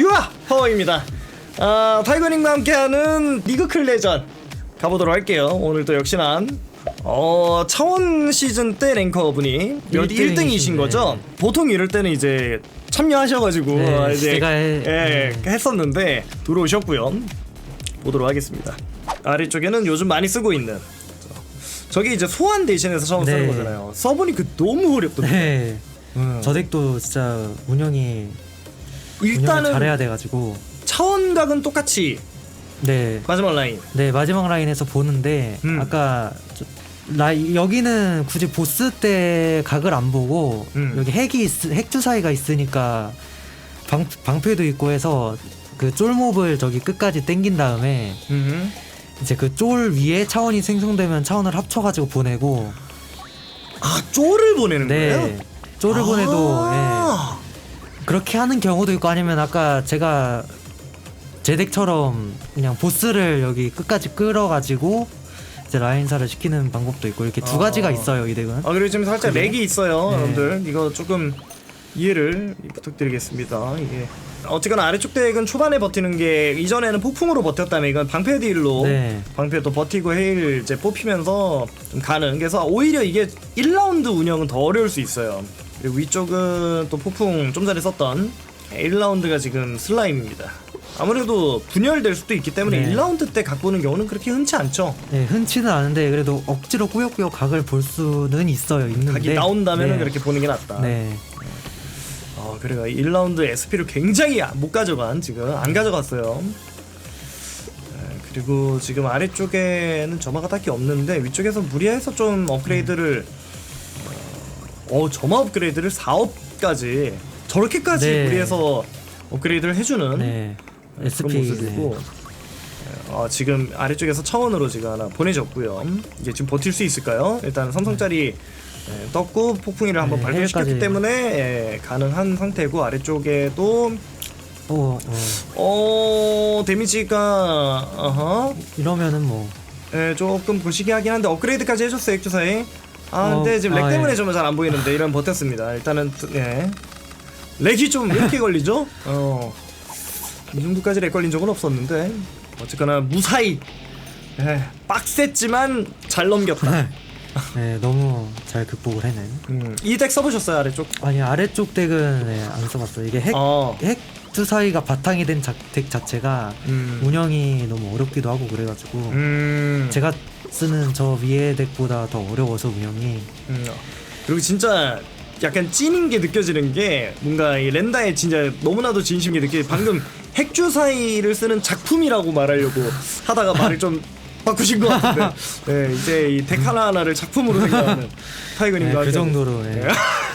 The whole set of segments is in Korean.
유아 파워입니다. 아, 타이거님과 함께하는 리그 클 레전 가보도록 할게요. 오늘도 역시나 어 차원 시즌 때 랭커 분이 몇 1등이신 1등이신 거죠? 보통 이럴 때는 이제 참여하셔가지고 네, 이제 제가 해- 예, 네. 했었는데 들어오셨고요. 보도록 하겠습니다. 아래쪽에는 요즘 많이 쓰고 있는 저기 이제 소환 대신해서 처음 쓰는 네. 거잖아요. 써보니까 너무 어렵던데. 네. 음. 저 덱도 진짜 운영이 운영을 일단은 잘해야 돼가지고 차원각은 똑같이 네. 마지막 라인. 네 마지막 라인에서 보는데 음. 아까 저, 라 여기는 굳이 보스 때 각을 안 보고 음. 여기 핵이 있, 핵 주사위가 있으니까 방 방패도 있고 해서 그 쫄몹을 저기 끝까지 땡긴 다음에 음. 이제 그 쫄 위에 차원이 생성되면 차원을 합쳐가지고 보내고 아 쪼를 보내는 네 거예요? 쫄을 보내도 아. 예. 그렇게 하는 경우도 있고 아니면 아까 제가 제 덱처럼 그냥 보스를 여기 끝까지 끌어가지고 이제 라인사를 시키는 방법도 있고 이렇게 두 아. 가지가 있어요 이 덱은 아 그리고 지금 살짝 그래요? 렉이 있어요, 네. 여러분들. 이거 조금 이해를 부탁드리겠습니다. 이게 어쨌거나 아래쪽 덱은 초반에 버티는 게 이전에는 폭풍으로 버텼다면 이건 방패 딜로 네. 방패도 버티고 헤일 이제 뽑히면서 좀 가는. 그래서 오히려 이게 1라운드 운영은 더 어려울 수 있어요. 그리고 위쪽은 또 폭풍 좀 전에 썼던 1라운드가 지금 슬라임입니다. 아무래도 분열될 수도 있기 때문에 네. 1라운드 때 각 보는 경우는 그렇게 흔치 않죠. 네, 흔치는 않은데 그래도 억지로 꾸역꾸역 각을 볼 수는 있어요 있는데 각이 나온다면 은 네. 그렇게 보는 게 낫다. 네 어, 그래가 1라운드 SP를 굉장히 아- 못 가져간 지금 안 가져갔어요. 네, 그리고 지금 아래쪽에는 점화가 딱히 없는데 위쪽에서 무리해서 좀 업그레이드를 어, 어 점화 업그레이드를 4업까지 저렇게까지 네. 무리해서 업그레이드를 해주는 네. 그런 SP 모습이고 네, 어, 지금 아래쪽에서 차원으로 지금 하나 보내줬고요. 이게 지금 버틸 수 있을까요? 일단 삼성짜리 예, 떴고 폭풍이를 한번 네, 발동시켰기 헬까지. 때문에 예, 가능한 상태고 아래쪽에도 어, 어. 어 데미지가 어허 이러면은 뭐 예, 조금 보시기 하긴 한데 업그레이드까지 해줬어요 액주사에 아 어, 근데 지금 렉 아, 때문에 예. 좀잘 안 보이는데 이런 버텼습니다 일단은 예 렉이 좀왜 이렇게 걸리죠? 어 이 정도까지 렉 걸린 적은 없었는데 어쨌거나 무사히 예, 빡셌지만 잘 넘겼다 네, 너무 잘 극복을 해낸 음, 이덱 써보셨어요 아래쪽? 아니 아래쪽 덱은 네, 안 써봤어요 이게 핵, 어핵 주사위가 바탕이 된덱 자체가 음. 운영이 너무 어렵기도 하고 그래가지고 음. 제가 쓰는 저 위에 덱보다 더 어려워서 운영이 음. 그리고 진짜 약간 찐인 게 느껴지는 게 뭔가 이 렌다에 진짜 너무나도 진심이 느껴. 방금 핵주사위를 쓰는 작품이라고 말하려고 하다가 말을 좀 바꾸신 것 같은데. 네, 이제 이 덱 하나 하나를 작품으로 생각하는 네, 타이거님과 그 함께 정도로 네.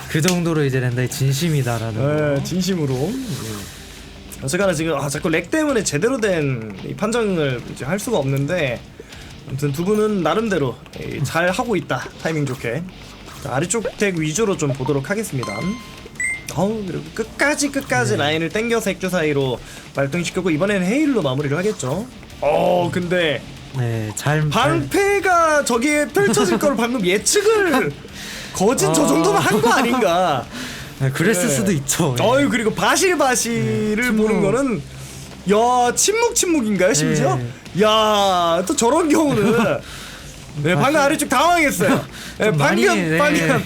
그 정도로 이제 렌다의 진심이다라는 네, 거. 진심으로. 음. 어쨌거나 지금 아 자꾸 렉 때문에 제대로 된이 판정을 이제 할 수가 없는데 아무튼 두 분은 나름대로 이, 잘 하고 있다 타이밍 좋게 자, 아래쪽 덱 위주로 좀 보도록 하겠습니다. 어우 그리고 끝까지 끝까지 네. 라인을 땡겨서 핵주 사이로 발동시켰고 이번에는 헤일로 마무리를 하겠죠. 어 근데 네, 잘 잘- 방패가 저기에 펼쳐질 걸 방금 예측을 거진 저 아. 정도면 한 거 아닌가. 네, 그랬을 네. 수도 있죠. 네. 어유 그리고 바실바실을 네. 보는 거는 야 침묵 침묵인가요 심지어? 네. 야또 저런 경우는 네 방금 아래쪽 당황했어요. 네, 좀 많이, 방금 네. 방금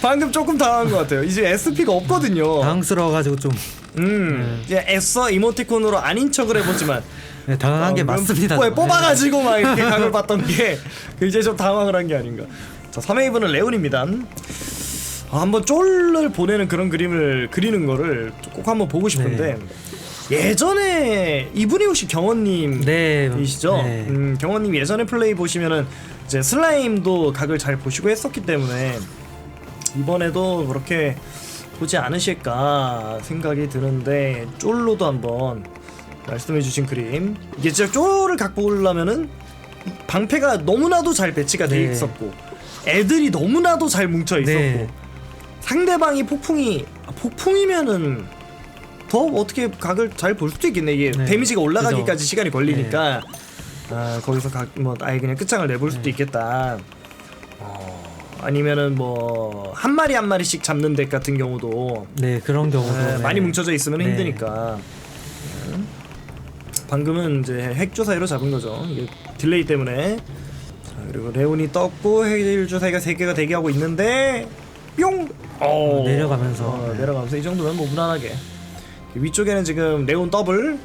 방금 조금 당황한 것 같아요. 이제 SP가 없거든요. 당황스러워가지고 좀 음 이제 애써 이모티콘으로 아닌 척을 해보지만 네, 당황한 게 어, 맞습니다. 뽑- 네. 뽑아가지고 막 이렇게 각을 봤던 게 이제 좀 당황을 한 게 아닌가. 자 3회이브는 레온입니다. 아, 한번 쫄을 보내는 그런 그림을 그리는 거를 꼭 한번 보고 싶은데 예전에 이분이 혹시 경원님이시죠? 네, 네. 음, 경원님 예전에 플레이 보시면은 이제 슬라임도 각을 잘 보시고 했었기 때문에 이번에도 그렇게 보지 않으실까 생각이 드는데 쫄로도 한번 말씀해주신 그림 이게 진짜 쫄을 갖고 오려면은 방패가 너무나도 잘 배치가 돼 네. 있었고 애들이 너무나도 잘 뭉쳐 있었고 네. 상대방이 폭풍이 아, 폭풍이면은 더 어떻게 각을 잘 볼 수도 있겠네 이게 네. 데미지가 올라가기까지 그죠. 네. 시간이 걸리니까 아 거기서 각 뭐 아예 그냥 끝장을 내볼 수도 네. 있겠다 어, 아니면은 뭐 한 마리 한 마리씩 잡는 덱 같은 경우도 네, 그런 경우도 네, 네. 많이 뭉쳐져 있으면 네. 힘드니까 방금은 이제 핵 주사위로 잡은 거죠. 이게 딜레이 때문에. 자, 그리고 레온이 떴고 핵 주사위가 세 개가 대기하고 있는데 뿅. 어, 내려가면서. 어, 내려가면서 이 정도면 뭐 무난하게. 위쪽에는 지금 레온 더블.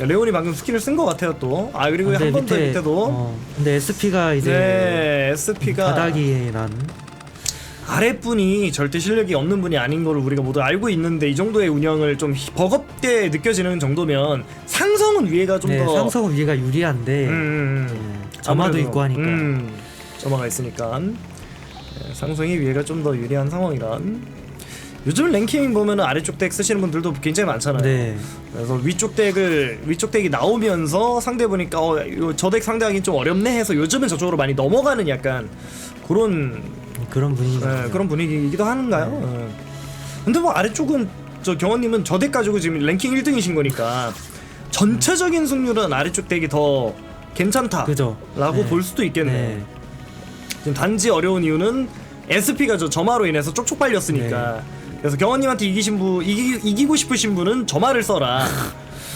레온이 방금 스킬을 쓴 것 같아요 또. 아 그리고 한 번 더 밑에- 밑에도. 어, 근데 SP가 이제 네, SP가 바닥이란 아랫분이 절대 실력이 없는 분이 아닌 걸 우리가 모두 알고 있는데 이 정도의 운영을 좀 히- 버겁게 느껴지는 정도면 상성은 위에가 좀 네, 더 상성은 위가 유리한데 음, 음, 네, 음. 점화도 아무래도, 있고 하니까 음, 점화가 있으니까 네, 상성이 위에가 좀 더 유리한 상황이란 요즘 랭킹 보면은 아래쪽 덱 쓰시는 분들도 굉장히 많잖아요. 네. 그래서 위쪽 덱을 위쪽 덱이 나오면서 상대 보니까 어, 저 덱 상대하기 좀 어렵네 해서 요즘은 저쪽으로 많이 넘어가는 약간 그런 그런 분위기 네, 그런 분위기이기도 한가요? 네. 근데 뭐 아래쪽은 저 경원님은 저 덱 가지고 지금 랭킹 1등이신 거니까 전체적인 승률은 아래쪽 덱이 더 괜찮다라고 그죠 네. 볼 수도 있겠네. 네. 지금 단지 어려운 이유는 SP가 저 점화로 인해서 쪽쪽 빨렸으니까. 네. 그래서 경원님한테 이기신 분 이기, 이기고 싶으신 분은 점화를 써라.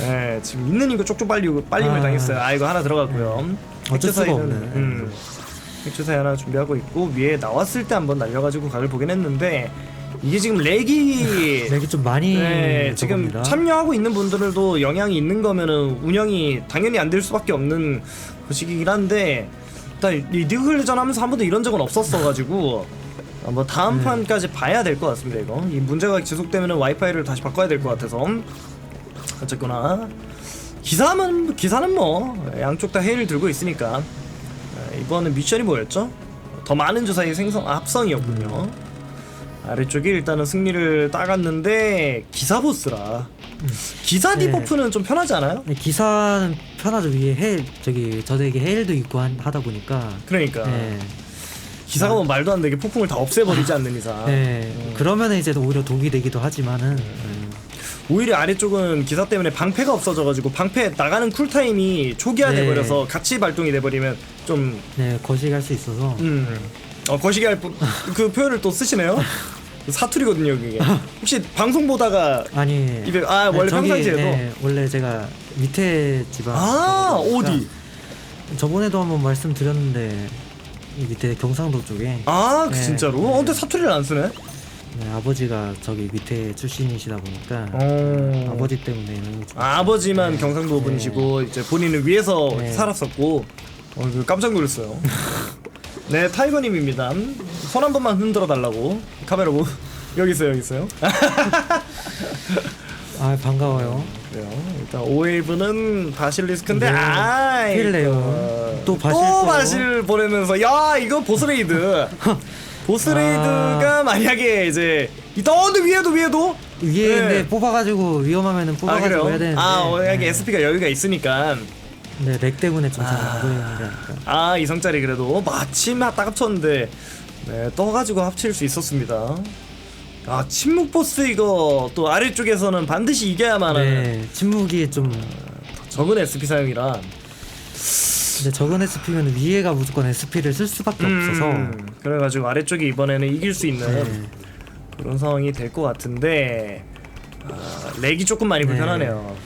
네, 지금 있는 이거 쪽쪽 빨리고 빨림을 아. 당했어요. 아 이거 하나 들어갔고요. 어쩔 수가 없네. 음, 핵주사위 하나 준비하고 있고 위에 나왔을 때 한번 날려가지고 각을 보긴 했는데 이게 지금 렉이 렉이 좀 많이 네, 지금 저겁니다. 참여하고 있는 분들도 영향이 있는 거면은 운영이 당연히 안 될 수밖에 없는 그 시기긴 한데 일단 이 리그클전 하면서 한 번도 이런 적은 없었어가지고 어, 뭐 다음 네. 판까지 봐야 될 것 같습니다 이거 이 문제가 지속되면은 와이파이를 다시 바꿔야 될 것 같아서 어쨌거나 기사는 기사는 뭐 양쪽 다 해를 들고 있으니까 네, 이번은 미션이 뭐였죠? 더 많은 주사위 생성 아, 합성이었군요. 아래쪽에 일단은 승리를 따갔는데 기사 보스라 기사 네. 디버프는 좀 편하지 않아요? 네, 기사는 편하죠 위에 헬 저기 저에게 헬도 있고 한, 하다 보니까 그러니까 네. 기사가 뭐 말도 안 되게 폭풍을 다 없애버리지 않는 이상 네. 그러면은 이제 오히려 독이 되기도 하지만은 네. 음, 오히려 아래쪽은 기사 때문에 방패가 없어져가지고 방패 나가는 쿨타임이 초기화돼 네. 버려서 같이 발동이 돼버리면 좀 네 거시기할 수 있어서 음. 어 거시기 할그 표현을 또 쓰시네요. 사투리거든요 그게. 혹시 방송 보다가 아니 입에- 아, 네, 원래 평상시에도? 네, 원래 제가 밑에 집안 아 어디? 저번에도 한번 말씀드렸는데 이 밑에 경상도 쪽에 아 그 네. 진짜로? 어, 근데 사투리를 안 쓰네. 네, 아버지가 저기 밑에 출신이시다 보니까 어. 아버지 때문에 좀- 아, 아버지만 네. 경상도 분이시고 이제 본인은 위에서 네. 살았었고 어, 깜짝 놀랐어요. 네 타이거님입니다. 손 한 번만 흔들어 달라고 카메라 보 여기 있어요 여기 있어요. 아 반가워요 그래요. 일단 오웨이브는 바실리스크인데 네. 아 힐레요. 또 바실 또 또. 바실 보내면서 야 이거 보스레이드 보스레이드가 만약에 이제 이따 어 근데 위에도 위에도 위에 네. 근데 뽑아가지고 위험하면은 아 뽑아가지고? 해야 되는데 아 만약에 네. SP가 여유가 있으니까 네, 렉 때문에 좀잘 아. 안 보이는데 약간. 아 이성짜리 그래도 마침 딱 합쳤는데 네, 떠가지고 합칠 수 있었습니다. 아 침묵 보스 이거 또 아래쪽에서는 반드시 이겨야만 하는 네 침묵이 좀 적은 SP 사용이라 근데 적은 SP면 위에가 무조건 SP를 쓸 수밖에 없어서 음, 그래가지고 아래쪽이 이번에는 이길 수 있는 네. 그런 상황이 될 것 같은데 아, 렉이 조금 많이 네. 불편하네요.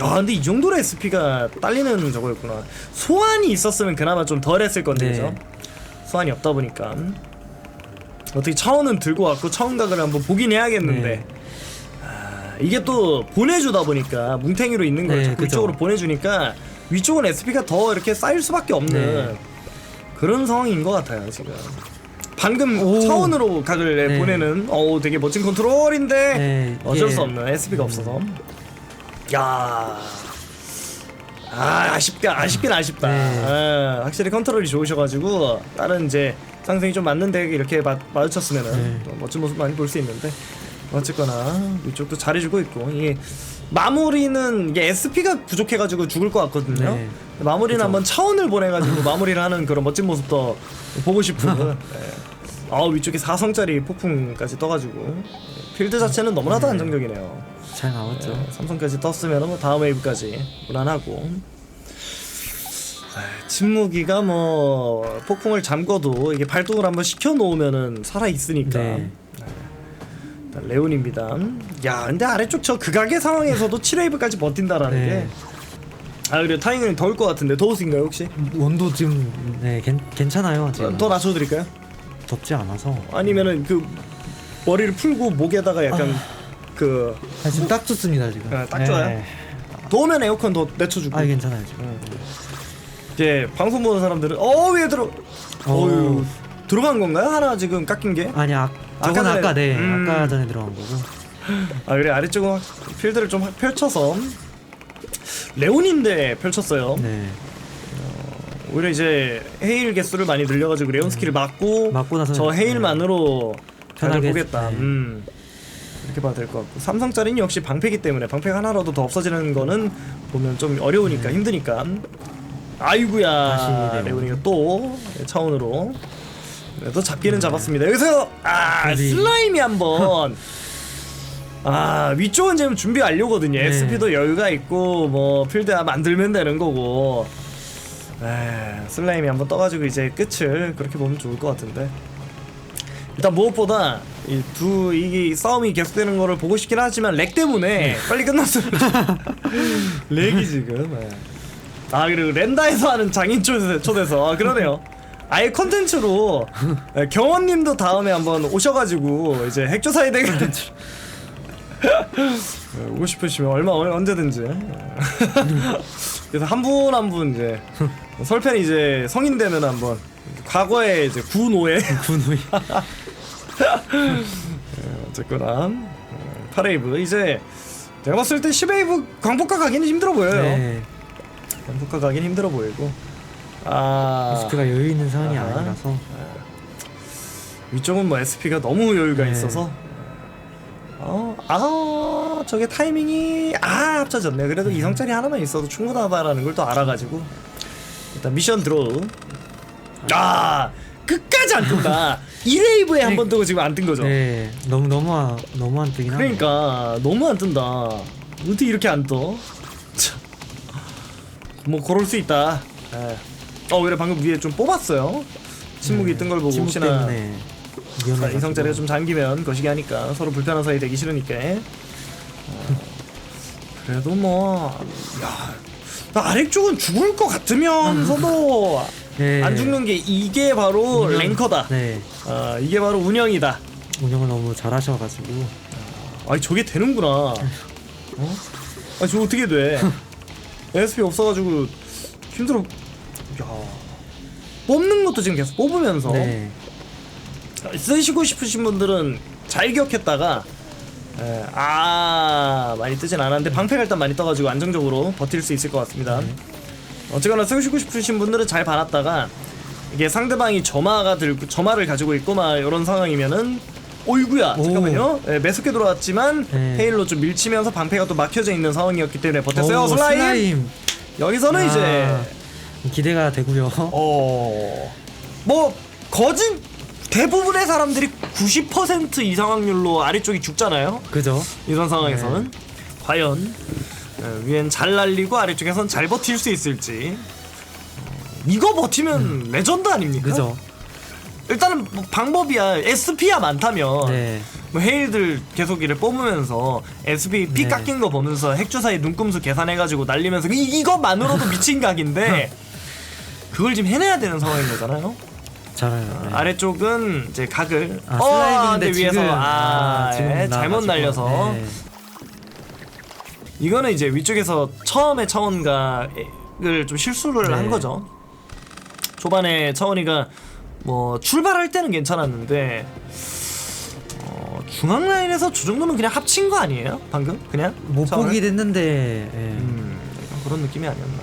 아 근데 이 정도로 SP가 딸리는 저거였구나. 소환이 있었으면 그나마 좀 덜했을 건데 네. 그죠? 소환이 없다 보니까 어떻게 차원은 들고 왔고 차원각을 한번 보긴 해야겠는데 네. 아, 이게 또 보내주다 보니까 뭉탱이로 있는 걸 네, 자꾸 그죠. 위쪽으로 보내주니까 위쪽은 SP가 더 이렇게 쌓일 수밖에 없는 네. 그런 상황인 것 같아요 지금. 방금 오. 차원으로 각을 네. 보내는 어우 되게 멋진 컨트롤인데 네, 어쩔 이게- 수 없는 SP가 없어서 야. 아 아쉽다 아쉽긴 아쉽다 네. 아, 확실히 컨트롤이 좋으셔가지고 다른 이제 상승이 좀 맞는데 이렇게 마, 마주쳤으면은 네. 또 멋진 모습 많이 볼 수 있는데 어쨌거나 이쪽도 잘해주고 있고 이게 마무리는 이게 SP가 부족해가지고 죽을 것 같거든요 네. 마무리는 그죠. 한번 차원을 보내가지고 마무리를 하는 그런 멋진 모습도 보고 싶은 네. 아 위쪽에 4성짜리 폭풍까지 떠가지고 필드 자체는 너무나도 네. 안정적이네요 잘 나왔죠. 네, 삼성까지 떴으면 뭐 다음 웨이브까지 무난하고 아, 침묵이가 뭐 폭풍을 잠궈도 이게 발동을 한번 시켜 놓으면은 살아 있으니까 네. 일단 레온입니다. 야, 근데 아래쪽 저 극악의 상황에서도 7웨이브까지 버틴다라는 네. 게. 아, 그래 타이밍이 더울 것 같은데 더우신가요 혹시? 온도 지금 네 괜, 괜찮아요 지금 더 낮춰드릴까요? 덥지 않아서 아니면은 그 머리를 풀고 목에다가 약간 그 아, 지금 딱 좋습니다 지금 아, 딱 좋아요? 더우면 에어컨 더 내쳐주고. 아 괜찮아요 지금 이제 방송 보는 사람들은 어왜 들어? 어유 들어간 건가요? 하나 지금 깎인 게? 아니 아, 아까 저건 전에- 아까 네 음. 아까 전에 들어간 거고 아 그래 아래쪽은 확- 필드를 좀 확 펼쳐서 레온인데 펼쳤어요. 네 오히려 이제 헤일 개수를 많이 늘려가지고 레온 스킬을 맞고 맞고 나서 저 헤일만으로 편을 편하게 보겠다. 네. 음. 이렇게 봐도 될 것 같고 삼성짜리는 역시 방패기 때문에 방패 하나라도 더 없어지는 거는 보면 좀 어려우니까 힘드니까 아이구야 레온. 레온이가 또 차원으로 그래도 잡기는 잡았습니다 여기서 아 그리. 슬라임이 한번 아 위쪽은 지금 준비 완료거든요 네. SP도 여유가 있고 뭐 필드 만들면 되는 거고 에 슬라임이 한번 떠가지고 이제 끝을 그렇게 보면 좋을 것 같은데 일단 무엇보다 이두 이게 싸움이 계속되는 거를 보고 싶긴 하지만 렉 때문에 빨리 끝났어요. 렉이 지금. 예. 아 그리고 렌다에서 하는 장인 초대, 초대서. 아, 그러네요. 아예 컨텐츠로 예, 경원님도 다음에 한번 오셔가지고 이제 핵조사에 대해 예, 오고 싶으시면 얼마 얼- 언제든지. 그래서 한 분 한 분 이제 설팬 이제 성인 되면 한번 과거에 이제 구노예. 군우이 어쨌거나 어, 파레이브. 이제 내가 봤을 때 10웨이브 광폭화 가기는 힘들어 보여요. 네 광폭화 가긴 힘들어 보이고. 아. SP가 여유 있는 상황이 아하. 아니라서. 위쪽은 뭐 SP가 너무 여유가 네. 있어서. 어, 아 저게 타이밍이 아 합쳐졌네 그래도 이성짜리 하나만 있어도 충분하다라는 걸 또 알아가지고. 일단 미션 드로우 아 끝까지 안 뜬다. 1웨이브에 한 번 뜨고 지금 안 뜬 거죠? 네. 너무 너무 안- 너무 안 뜨긴 하네요 그러니까 너무 안 뜬다. 어떻게 이렇게 안 떠? 참. 뭐 그럴 수 있다. 예. 어 그래 방금 위에 좀 뽑았어요. 침묵이 뜬 걸 보고 침묵 혹시나 때문에 위험해 이성자리가 좀 잠기면 거시기 하니까 서로 불편한 사이 되기 싫으니까. 어, 그래도 뭐 야. 나 아래쪽은 죽을 것 같으면서도 네. 안 죽는 게 이게 바로 운영- 랭커다. 네 아 이게 바로 운영이다. 운영을 너무 잘하셔가지고 아니 저게 되는구나. 어? 아니 저 어떻게 돼? SP 없어가지고 힘들어. 야 뽑는 것도 지금 계속 뽑으면서 네 쓰시고 싶으신 분들은 잘 기억했다가 에, 아 많이 뜨진 않았는데 방패가 일단 많이 떠가지고 안정적으로 버틸 수 있을 것 같습니다. 어쨌거나 쓰시고 싶으신 분들은 잘 봐놨다가 이게 상대방이 점화가 들고 점화를 가지고 있고 막 이런 상황이면은 어이구야 오. 잠깐만요 예, 매섭게 들어왔지만 네. 헤일로 좀 밀치면서 방패가 또 막혀져 있는 상황이었기 때문에 버텼어요 오, 슬라임. 여기서는 아, 이제 기대가 되고요 어. 뭐 거진 대부분의 사람들이 90%이 상황률로 아래쪽이 죽잖아요. 그죠 이런 상황에서는 과연 어, 위엔 잘 날리고 아래쪽에선 잘 버틸 수 있을지. 어, 이거 버티면 레전드 아닙니까? 그죠 일단은 뭐 방법이야. SP야 많다면 네 뭐 헤일들 계속 이를 뽑으면서 SP 피 네. 깎인 거 보면서 핵주사의 눈금수 계산해가지고 날리면서 이, 이거만으로도 미친 각인데 그걸 지금 해내야 되는 상황인 거잖아요. 잘해요 네. 아래쪽은 이제 각을 아, 어, 슬라이딩인데 근데 위에서 지금 아, 지금 예, 잘못. 날려서 네. 이거는 이제 위쪽에서 처음에 차원가를 좀 실수를 네. 한 거죠. 초반에 차원이가 뭐 출발할 때는 괜찮았는데 어, 중앙 라인에서 저 정도면 그냥 합친 거 아니에요? 방금 그냥 못 차원을? 보긴 했는데 예. 음, 약간 그런 느낌이 아니었나.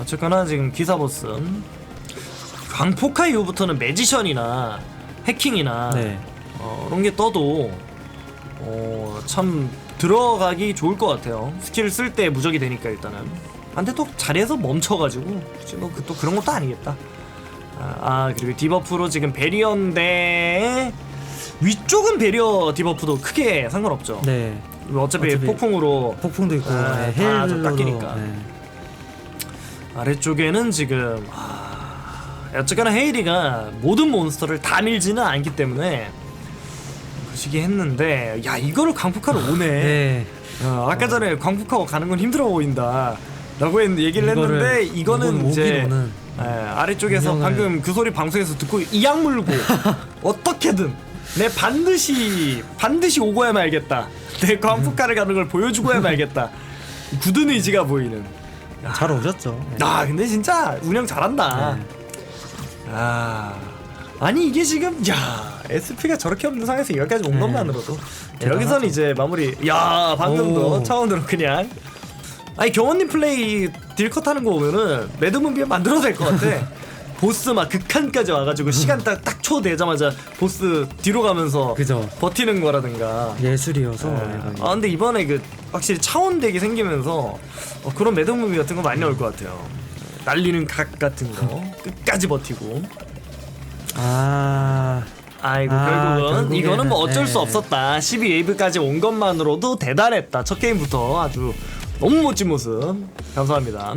어쨌거나 지금 기사 보스는 광폭화 이후부터는 매지션이나 해킹이나 네. 어, 그런 게 떠도 어, 참 들어가기 좋을 것 같아요. 스킬 쓸 때 무적이 되니까 일단은. 아, 근데 또 자리에서 멈춰가지고 뭐또 그런 것도 아니겠다. 아, 아, 그리고 디버프로 지금 베리어인데 위쪽은 베리어 디버프도 크게 상관없죠. 네 어차피, 어차피 폭풍으로 폭풍도 있고 아, 네, 다 헬로도 깎이니까. 네. 아래쪽에는 지금 아, 어쨌거나 헤이리가 모든 몬스터를 다 밀지는 않기 때문에 보시게 했는데 야 이거를 광폭하러 오네. 네. 어, 아까 전에 광폭하고 가는 건 힘들어 보인다. 라고 했, 얘기를 이거를- 했는데 이거는 이제. 예, 아래쪽에서 운영을- 방금 그 소리 방송에서 듣고 이악 물고 어떻게든 내 반드시 반드시 오고야 말겠다. 내 광폭가를 가는 걸 보여주고야 말겠다. 굳은 의지가 보이는. 잘 오셨죠. 네. 아 근데 진짜 운영 잘한다. 아 아니 이게 지금 야 SP가 저렇게 없는 상황에서 여기까지 온 네. 것만으로도 대단하죠. 여기선 이제 마무리. 야 방금도 오. 차원으로 그냥. 아니 경원님 플레이 딜컷 하는 거 보면은 매드문비에 만들어도 될 것 같아. 보스 막 극한까지 와가지고 시간 딱 딱 초되자마자 보스 뒤로 가면서 그죠. 버티는 거라든가. 예술이어서 네. 약간 아 근데 이번에 그 확실히 차원 덱이 생기면서 어, 그런 매듭무비 같은 거 많이 나올 것 같아요. 날리는 각 같은 거 끝까지 버티고. 아 아이고 아, 결국은 결국에는, 이거는 뭐 어쩔 네. 수 없었다. 12웨이브까지 온 것만으로도 대단했다. 첫 게임부터 아주 너무 멋진 모습. 감사합니다.